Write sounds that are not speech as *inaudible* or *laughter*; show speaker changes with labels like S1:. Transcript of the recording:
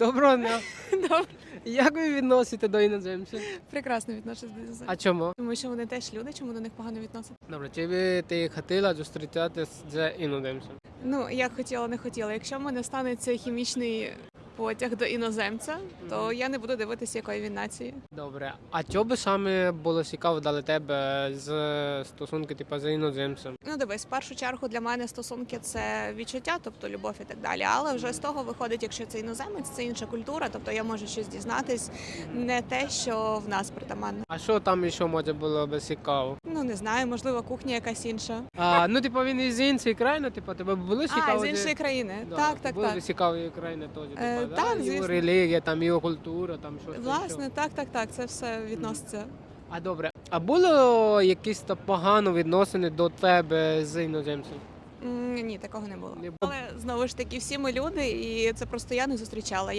S1: Доброго дня. *laughs*
S2: Добре.
S1: Як ви відносите до іноземців?
S2: Прекрасно відношусь до іноземців.
S1: А чому?
S2: Тому що вони теж люди, чому до них погано відносити?
S1: Добре, чи би ти хотіла зустрічатися з іноземцем?
S2: Ну, як хотіла, не хотіла. Якщо в мене станеться хімічний потяг до іноземця, то я не буду дивитися, якої він нації.
S1: Добре. А що би саме було цікаво для тебе з стосунки, типу, з іноземцем?
S2: Ну, дивись, в першу чергу для мене стосунки це відчуття, тобто любов і так далі. Але вже з того виходить, якщо це іноземець, це інша культура, тобто я можу щось дізнатись, не те, що в нас притаманно.
S1: А що там ще може було би цікаво?
S2: Ну не знаю, можливо, кухня якась інша.
S1: А, ну, типу, він із іншої країни, типу, тебе було цікаво?
S2: А, з іншої країни.
S1: Да,
S2: Так, так, так.
S1: б цікаві країни теж, типу, Да?
S2: так,
S1: Його
S2: звісно.
S1: релігія, там його культура, там щось.
S2: Власне,
S1: там,
S2: так, так, так. Це все відноситься.
S1: А добре. А було якісь то погано відносини до тебе з іноземцем?
S2: Ні, такого не було.
S1: Не було.
S2: Але знову ж таки, всі ми люди, і це просто я не зустрічала.